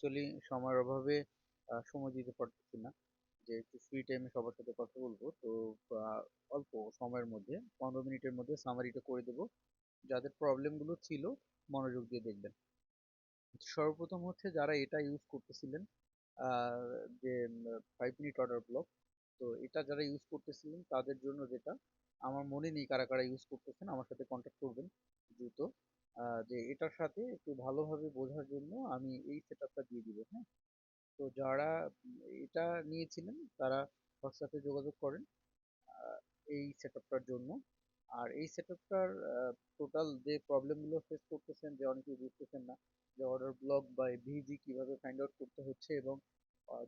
Actually সময়ের অভাবে সময় দিতে পারতেছি না। যে একটু ফ্রি টাইমে সবার সাথে কথা বলব, তো অল্প সময়ের মধ্যে, পনেরো মিনিটের মধ্যে সামারিটা করে দেবো। যাদের প্রবলেমগুলো ছিল, মনোযোগ দিয়ে দেখবেন। সর্বপ্রথম হচ্ছে যারা এটা ইউজ করতেছিলেন যে ফাইভ মিনিট অর্ডার ব্লক তো এটা যারা ইউজ করতেছিলেন, তাদের জন্য যেটা, আমার মনে নেই কারা কারা ইউজ করতেছেন, আমার সাথে কন্ট্যাক্ট করবেন দ্রুত। যে এটার সাথে একটু ভালোভাবে বোঝার জন্য আমি এই সেট আপটা দিয়ে দিব হ্যাঁ? তো যারা এটা নিয়েছিলেন, তারা হোয়াটসঅ্যাপে যোগাযোগ করেন এই সেট আপটার জন্য। আর এই সেট আপটার টোটাল যে প্রবলেমগুলো ফেস করতেছেন, যে অনেকেই বুঝতেছেন না, যে অর্ডার ব্লক বা ভিজি কীভাবে ফাইন্ড আউট করতে হচ্ছে এবং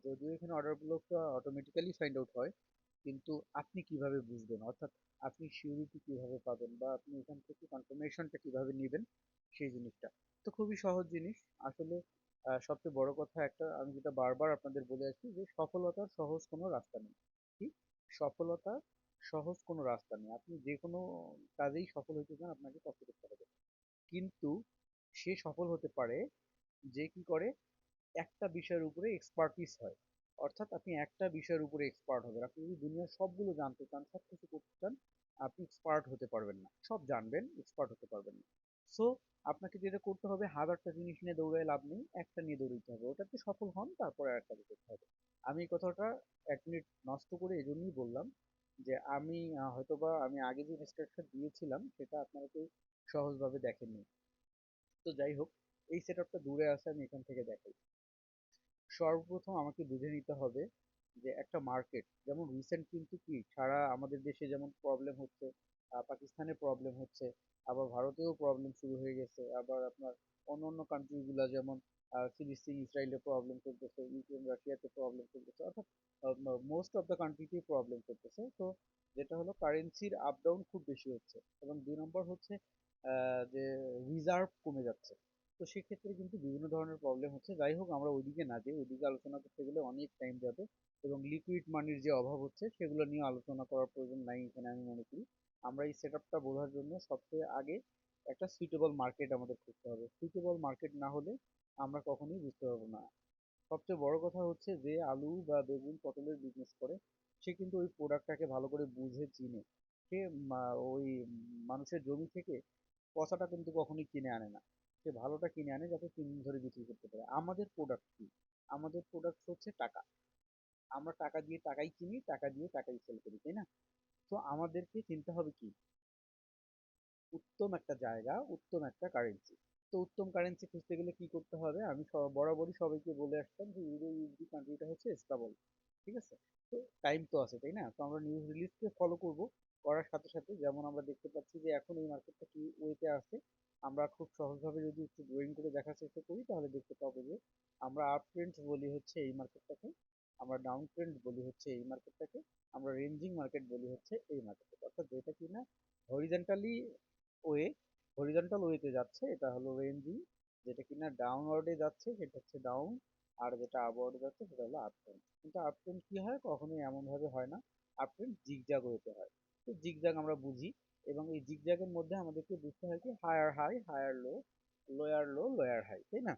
যদিও এখানে অর্ডার ব্লকটা অটোমেটিক্যালি ফাইন্ড আউট হয়, কিন্তু আপনি কীভাবে বুঝবেন? অর্থাৎ আপনি সিউরিটি কীভাবে পাবেন বা আপনি এখান থেকে কনফার্মেশনটা কীভাবে নেবেন সেই জিনিসটা। তো খুবই সহজ জিনিস। আসলে সবচেয়ে বড় কথা একটা, আমি যেটা বারবার আপনাদের বলে আসছি যে সফলতার সহজ কোনো রাস্তা নেই। কি? সফলতার সহজ কোনো রাস্তা নেই। আপনি যে কোনো কাজেই সফল হতে চান, আপনাকে কষ্ট করতে হবে। কিন্তু সে সফল হতে পারে যে কি করে? একটা বিষয়ের উপরে এক্সপার্টিস হয়। অর্থাৎ আপনি একটা বিষয়ের উপরে এক্সপার্ট হবেন। আপনি যদি দুনিয়ার সবগুলো জানতে চান সব কিছু করতে চান আপনি এক্সপার্ট হতে পারবেন না। সব জানবেন এক্সপার্ট হতে পারবেন না। সো আপনাকে যেটা করতে হবে, হাজারটা জিনিস নিয়ে দৌড়ায় লাভ নেই, একটা নিয়ে দৌড়াতে হবে। ওটাতে সফল হন, তারপরে আরেকটা করতে হবে। আমি এই কথাটা এক মিনিট নষ্ট করে এই জন্যই বললাম যে, আমি হয়তোবা আমি আগে যে ইনস্ট্রাকশন দিয়েছিলাম, সেটা আপনারা কেউ সহজভাবে দেখেননি। তো যাই হোক, এই সেট দূরে আছে, আমি এখান থেকে দেখাই। সর্বপ্রথম আমাকে বুঝে নিতে হবে যে একটা মার্কেট যেমন রিসেন্ট কিন্তু কি, সারা আমাদের দেশে যেমন প্রবলেম হচ্ছে পাকিস্তানে প্রবলেম হচ্ছে, আবার ভারতেও প্রবলেম শুরু হয়ে গেছে, আবার আপনার অন্য অন্য কান্ট্রি গুলা যেমন ফিলিস্তিন, ইসরায়েলে প্রবলেম চলতেছে, ইউক্রেন, রাশিয়াতে প্রবলেম চলতেছে, অর্থাৎ মোস্ট অফ দ্য কান্ট্রিতেই প্রবলেম চলতেছে তো যেটা হলো কারেন্সির আপ ডাউন খুব বেশি হচ্ছে, এবং দুই নম্বর হচ্ছে যে রিজার্ভ কমে যাচ্ছে। তো সেক্ষেত্রে কিন্তু বিভিন্ন ধরনের প্রবলেম হচ্ছে। যাই হোক, আমরা ওইদিকে না যাই ওইদিকে আলোচনা করতে গেলে অনেক টাইম যাবে এবং লিকুইড মানির যে অভাব হচ্ছে, সেগুলো নিয়ে আলোচনা করার প্রয়োজন নাই এখানে আমি মনে করি। আমরা এই সেট আপটা বোঝার জন্য সবচেয়ে আগে একটা সুইটেবল মার্কেট আমাদের খুঁজতে হবে। সুইটেবল মার্কেট না হলে আমরা কখনোই বুঝতে পারব না। সবচেয়ে বড় কথা হচ্ছে যে আলু বা বেগুন পটলের বিজনেস করে, সে কিন্তু ওই প্রোডাক্টটাকে ভালো করে বুঝে, চিনে। সে ওই মানুষের জমি থেকে পচাটা কিন্তু কখনোই কিনে আনে না। সে ভালোটা কিনে আনে যাতে তিন দিন ধরে বিক্রি করতে পারে। আমাদের প্রোডাক্ট কি? আমাদের প্রোডাক্ট হচ্ছে টাকা। আমরা টাকা দিয়ে টাকাই কিনি, টাকা দিয়ে টাকাই সেল করি, তাই না? তো আমাদেরকে চিনতে হবে কি? উত্তম একটা জায়গা, উত্তম একটা কারেন্সি তো উত্তম কারেন্সি খুঁজতে গেলে কি করতে হবে? আমি বরাবরই সবাইকে বলে আসতাম যে ইউরো ইউএসডি কান্ট্রিটা হচ্ছে স্টেবল ঠিক আছে? তো টাইম তো আছে, তাই না? তো আমরা নিউজ রিলিজকে ফলো করব। করার সাথে সাথে যেমন আমরা দেখতে পাচ্ছি যে এখন এই মার্কেটটা কি ওয়েতে আছে, আমরা খুব সহজভাবে যদি একটু ড্রয়িং করে দেখার চেষ্টা করি, তাহলে দেখতে পাবো যে আমরা আপ ট্রেন্ড বলি হচ্ছে এই মার্কেটটাকে আমরা ডাউন ট্রেন্ড বলি হচ্ছে এই মার্কেটটাকে আমরা রেঞ্জিং মার্কেট বলি হচ্ছে এই মার্কেটটাকে অর্থাৎ যেটা কিনা হরিজন্টালি ওয়ে হরিজন্টাল ওয়েতে যাচ্ছে, এটা হলো রেঞ্জিং যেটা কিনা ডাউনওয়ার্ডে যাচ্ছে, সেটা হচ্ছে ডাউন আর যেটা আপওয়ার্ডে যাচ্ছে, সেটা হলো আপ ট্রেন্ড কিন্তু আপ ট্রেন্ড কি হয়? কখনোই এমন ভাবে হয় না। আপ ট্রেন্ড জিগজ্যাগ ওয়েতে হয়। তো জিগজ্যাগ আমরা বুঝি এবং এই জিগজ্যাগের মধ্যে আমাদেরকে বুঝতে হয় কি higher high higher low lower low lower high তাই না?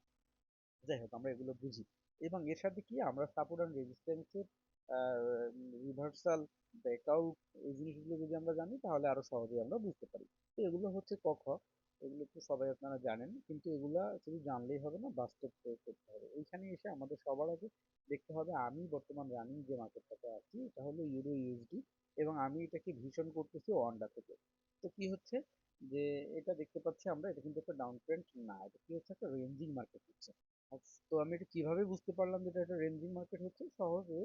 যাই হোক, আমরা এগুলো বুঝি। এবং এর সাথে কি আমরা সাপোর্ট অ্যান্ড রেজিস্ট্যান্সের রিভার্সাল ব্রেকআউট এই জিনিসগুলো যদি আমরা জানি তাহলে আরও সহজেই আমরা বুঝতে পারি। তো এগুলো হচ্ছে ক এগুলো তো সবাই আপনারা জানেন কিন্তু এগুলা শুধু জানলেই হবে না বাস্তব প্রয়োগ করতে হবে। এইখানে এসে আমাদের সবার আগে দেখতে হবে আমি বর্তমান রানিং যে মার্কেটটাতে আছি এটা হলো ইউরো ইউএসডি এবং আমি এটাকে ভীষণ করতেছি ওয়ান্ডা থেকে। তো কি হচ্ছে? যে এটা দেখতে পাচ্ছি আমরা এটা কিন্তু একটা ডাউন ট্রেন্ড না এটা কি হচ্ছে? একটা রেঞ্জিং মার্কেট হচ্ছে। আচ্ছা, তো আমি এটা কীভাবে বুঝতে পারলাম যে এটা একটা রেঞ্জিং মার্কেট হচ্ছে? সহজে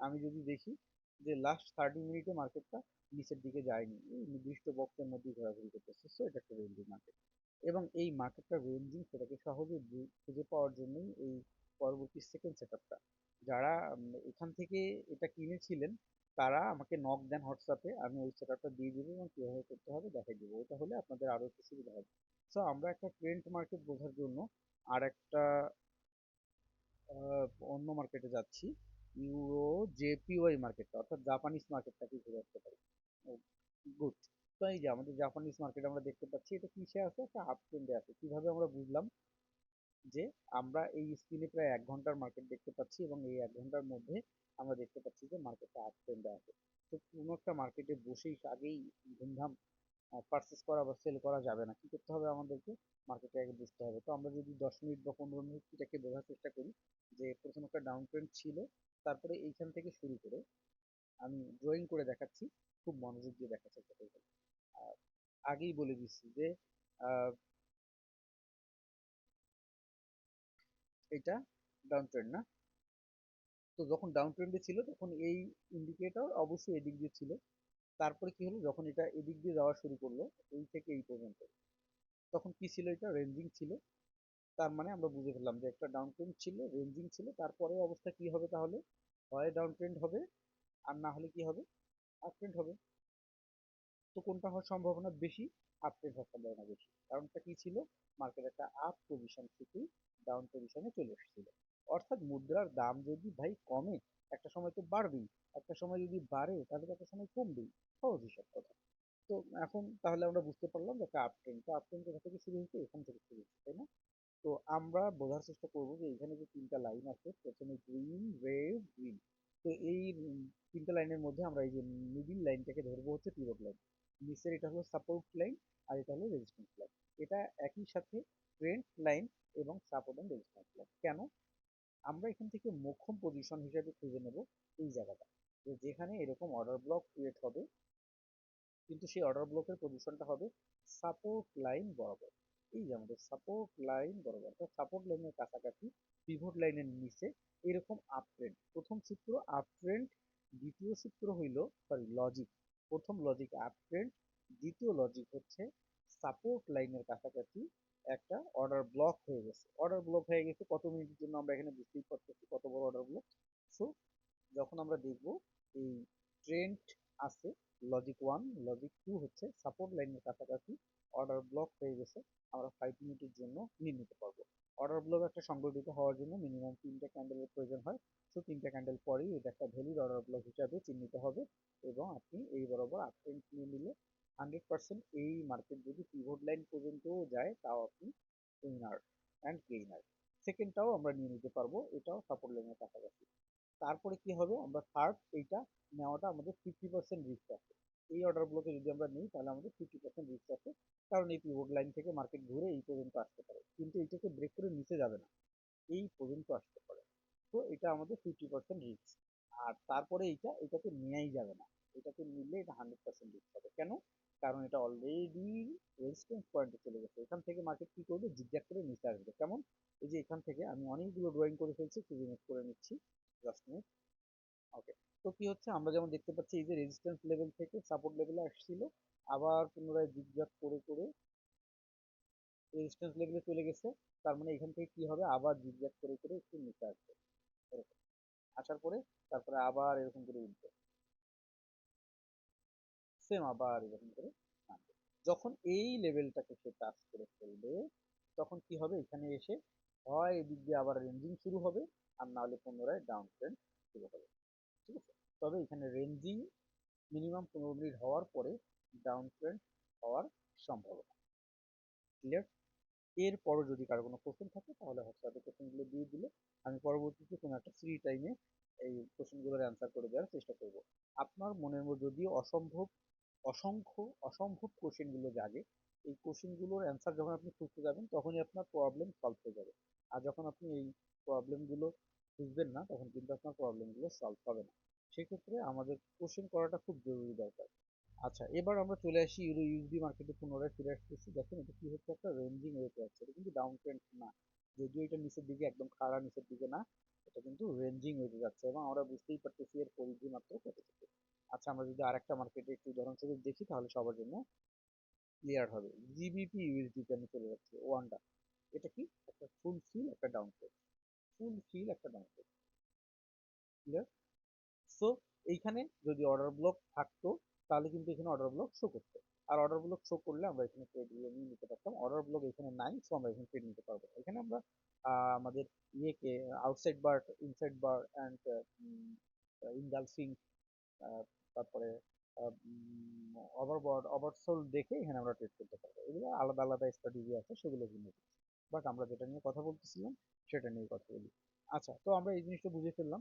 আমি যদি দেখি যে লাস্ট থার্টি মিনিটে মার্কেটটা নিচের দিকে যায়নি। এই নির্দিষ্ট বক্সের মধ্যেই ঘোরাঘুরি করতেছে। সো এটা একটা রেঞ্জিং মার্কেট এবং এই মার্কেটটা রেঞ্জিং সেটাকে সহজে খুঁজে পাওয়ার জন্যই এই পরবর্তী সেকেন্ড সেটআপটা যারা এখান থেকে এটা কিনেছিলেন, তারা আমাকে নক দেন হোয়াটসঅ্যাপে আমি ওই সেটআপটা দিয়ে দিব এবং কীভাবে করতে হবে দেখাই দিব। ওটা হলে আপনাদের আরও একটু সুবিধা হবে। সো আমরা একটা ট্রেন্ড মার্কেট বোঝার জন্য আর একটা অন্য মার্কেটে যাচ্ছি। ইউরো জেপিওয়াই মার্কেটটা অর্থাৎ জাপানিজ মার্কেটটাকে ঘুরে আসতে পারি। গুড তো এই যে আমাদের জাপানিজ মার্কেট আমরা দেখতে পাচ্ছি, এটা কিসে আছে? একটা আপ ট্রেন্ডে আছে। কীভাবে আমরা বুঝলাম যে আমরা এই স্ক্রিনে প্রায় এক ঘণ্টার মার্কেট দেখতে পাচ্ছি এবং এই এক ঘণ্টার মধ্যে আমরা দেখতে পাচ্ছি যে মার্কেটটা আপ ট্রেন্ডে আছে। তো কোনো একটা মার্কেটে বসেই আগেই ধুমধাম পারচেস করা বা সেল করা যাবে না। কি করতে হবে আমাদেরকে? মার্কেটে আগে বুঝতে হবে। তো আমরা যদি দশ মিনিট বা পনেরো মিনিট এটাকে বোঝার চেষ্টা করি যে প্রথম একটা ডাউন ট্রেন্ড ছিল, তারপরে এইখান থেকে শুরু করে আমি ড্রয়িং করে দেখাচ্ছি। খুব মনোযোগ দিয়ে দেখার চেষ্টা করবেন আগেই বলে দিচ্ছি যে এটা ডাউন ট্রেন্ড না। তো যখন ডাউন ট্রেন্ডে ছিল, তখন এই ইন্ডিকেটর অবশ্যই এদিক দিয়ে ছিল। তারপরে কি হলো? যখন এটা এদিক দিয়ে যাওয়া শুরু করল, এই থেকে এই পর্যন্ত। তখন কি ছিল এটা? রেঞ্জিং ছিল। তার মানে আমরা বুঝে ফেললাম যে একটা ডাউন ট্রেন্ড ছিল রেঞ্জিং ছিল। তারপরে অবস্থা কি হবে তাহলে? হয় ডাউন ট্রেন্ড হবে, আর না হলে কি হবে? আপ ট্রেন্ড হবে। তো কোনটা হওয়ার সম্ভাবনা বেশি? আপ ট্রেন্ড হওয়ার সম্ভাবনা বেশি। কারণটা কি ছিল? মার্কেট একটা আপ পজিশন থেকে ডাউন পজিশনে চলে এসেছিল। অর্থাৎ মুদ্রার দাম যদি ভাই কমে, একটা সময় তো বাড়বেই। একটা সময় যদি বাড়ে, তাহলে তো একটা সময় কমবেই। সহজ হিসাব কথা। তো এখন তাহলে আমরা বুঝতে পারলাম যে একটা আপ ট্রেন্ড তো আপ ট্রেন্ড কোথা থেকে শুরু হয়েছে? এখান থেকে শুরু হয়েছে, তাই না? তো আমরা বোঝার চেষ্টা করব যে এখানে যে তিনটা লাইন আছে, প্রথমে গ্রিন রেড গ্রিন তো এই তিনটা লাইনের মধ্যে আমরা এই যে মিডিল লাইনটাকে ধরবো হচ্ছে পিভট লাইন নিচের এটা হলো সাপোর্ট লাইন আর এটা হলো রেজিস্ট্যান্স লাইন এটা একই সাথে ট্রেন্ড লাইন এবং সাপোর্ট এন্ড রেজিস্ট্যান্স লাইন কেন? আমরা এখান থেকে মোক্ষম পজিশন হিসেবে খুঁজে নেব এই জায়গাটা। যে যেখানে এরকম অর্ডার ব্লক ক্রিয়েট হবে, কিন্তু সেই অর্ডার ব্লকের পজিশনটা হবে সাপোর্ট লাইন বরাবর। এই যে আমাদের সাপোর্ট লাইন বরাবর, অর্থাৎ সাপোর্ট লাইনের কাছাকাছি পিভট লাইনের নিচে এরকম আপ ট্রেন্ড প্রথম সূত্র আপ ট্রেন্ড দ্বিতীয় সূত্র হইল সরি লজিক প্রথম লজিক আপ ট্রেন্ড দ্বিতীয় লজিক হচ্ছে সাপোর্ট লাইনের কাছাকাছি একটা অর্ডার ব্লক হয়ে গেছে। অর্ডার ব্লক হয়ে গেছে কত মিনিটের জন্য আমরা এখানে বুঝতেই পারতেছি কত বড় অর্ডার ব্লক সো যখন আমরা দেখব এই ট্রেন্ড আছে লজিক ওয়ান লজিক টু হচ্ছে সাপোর্ট লাইনের কাছাকাছি অর্ডার ব্লক হয়ে গেছে, আমরা ফাইভ মিনিটের জন্য নিয়ে নিতে পারব। অর্ডার ব্লক একটা সংগঠিত হওয়ার জন্য মিনিমাম তিনটা ক্যান্ডেলের প্রয়োজন হয়। সো তিনটা ক্যান্ডেল পরেই এটা একটা ভ্যালিড অর্ডার ব্লক হিসাবে চিহ্নিত হবে এবং আপনি এই বরাবর আপ ট্রেন্ড নিয়ে নিলে হান্ড্রেড পার্সেন্ট এই মার্কেট যদি পিভট লাইন পর্যন্তও যায়, তাও আপনি উইনার অ্যান্ড গেইনার সেকেন্ডটাও আমরা নিয়ে নিতে পারব, এটাও সাপোর্ট লাইনের কাছাকাছি। তারপরে কি হবে? আমরা থার্ড এইটা নেওয়াটা আমাদের ফিফটি পার্সেন্ট রিস্ক আছে। এই অর্ডার ব্লকে যদি আমরা নিই, তাহলে আমাদের ফিফটি পার্সেন্ট রিস্ক আছে। কারণ এই পিভট লাইন থেকে মার্কেট ঘুরে এই পর্যন্ত আসতে পারে। কিন্তু এইটাকে ব্রেক করে নিচে যাবে না। এই পর্যন্ত আসতে পারে। তো এটা আমাদের ফিফটি পার্সেন্ট রিস্ক আর তারপরে এইটা, এটাকে নেওয়াই যাবে না। এটাকে নিলে এটা হান্ড্রেড পার্সেন্ট রিস্ক হবে। কেন? কারণ এটা অলরেডি রেজিস্ট্যান্স পয়েন্টে চলে গেছে। এখান থেকে মার্কেট কি করবে? জিজ্ঞাসা করে নিচে আসবে। কেমন? এই যে এখান থেকে আমি অনেকগুলো ড্রয়িং করে ফেলছি শুধু নোট করে নিচ্ছি। জাস্ট মিনিট ওকে তো কি হচ্ছে? আমরা যেমন দেখতে পাচ্ছি, এই যে রেজিস্ট্যান্স লেভেল থেকে সাপোর্ট লেভেলে আসছিল। আবার পুনরায় জিগজাগ করে করে রেজিস্ট্যান্স লেভেলে চলে গেছে। তার মানে এখান থেকে কি হবে? আবার জিগজাগ করে করে একটু নিচে আসবে। এরকম। আসার পরে তারপরে আবার এরকম করে উঠবে। সেম আবার এরকম করে নামবে যখন এই লেভেলটাকে সে টাচ করে ফেলবে, তখন কি হবে? এখানে এসে হয় এদিক দিয়ে আবার রেঞ্জিং শুরু হবে, আর না হলে পুনরায় ডাউন ট্রেন্ড শুরু হবে। ঠিক আছে? তবে এখানে রেঞ্জিং মিনিমাম পনেরো মিনিট হওয়ার পরে ডাউন ট্রেন্ড হওয়ার সম্ভাবনা। ক্লিয়ার এরপরও যদি কারও কোনো কোশ্চেন থাকে, তাহলে হোয়াটসঅ্যাপে কোশ্চেনগুলো দিয়ে দিলে আমি পরবর্তীতে কোনো একটা ফ্রি টাইমে এই কোশ্চেনগুলোর অ্যান্সার করে দেওয়ার চেষ্টা করব। আপনার মনের মধ্যে যদি অসম্ভব, অসংখ্য, অসম্ভব কোশ্চেনগুলো জাগে, এই কোশ্চেনগুলোর অ্যান্সার যখন আপনি খুঁজতে যাবেন, তখনই আপনার প্রবলেম সলভ হয়ে যাবে। আর যখন আপনি এই প্রবলেমগুলো খুঁজবেন না, তখন কিন্তু আপনার প্রবলেমগুলো সলভ হবে না। সেক্ষেত্রে আমাদের কোশ্চেন করাটা খুব জরুরি দরকার। আচ্ছা এবার আমরা চলে আসি ইউরো ইউএসডি মার্কেটে পুনরায় ফিরে আসতেছি। দেখেন এটা কি হচ্ছে একটা রেঞ্জিং ওয়েতে আছে। এটা কিন্তু ডাউন ট্রেন্ড না। যদিও এটা নিচের দিকে একদম খাড়া নিচের দিকে না, এটা কিন্তু রেঞ্জিং ওয়েতে যাচ্ছে এবং আমরা বুঝতেই পারতেছি এর পরিধি মাত্র কতটুকু আচ্ছা আমরা যদি আরেকটা মার্কেটে একটু উদাহরণস্বরূপ দেখি তাহলে সবার জন্য ক্লিয়ার হবে। জিবিপি ইউএসডিতে আমি চলে যাচ্ছি, ওয়ানটা। এটা কি? একটা ফুল ফিল একটা ডাউন ট্রেন্ড ফুল ফিল একটা ডাউন ট্রেন্ড ক্লিয়ার সো এইখানে যদি অর্ডার ব্লক থাকতো তাহলে কিন্তু এখানে অর্ডার ব্লক শো করতো। আর অর্ডার ব্লক শো করলে আমরা এখানে ট্রেডগুলো নিয়ে নিতে পারতাম। অর্ডার ব্লক এখানে নাই সো আমরা এখানে ট্রেড নিতে পারব এখানে আমরা আমাদের ইয়েকে outside bar inside bar and engulfing তারপরে ওভারবোর্ড ওভারসোল দেখে এখানে আমরা ট্রেড করতে পারব। এগুলো আলাদা আলাদা স্ট্র্যাটেজি আছে, সেগুলো কিন্তু বাট আমরা যেটা নিয়ে কথা বলতেছিলাম, সেটা নিয়ে কথা বলি। আচ্ছা তো আমরা এই জিনিসটা বুঝে ফেললাম।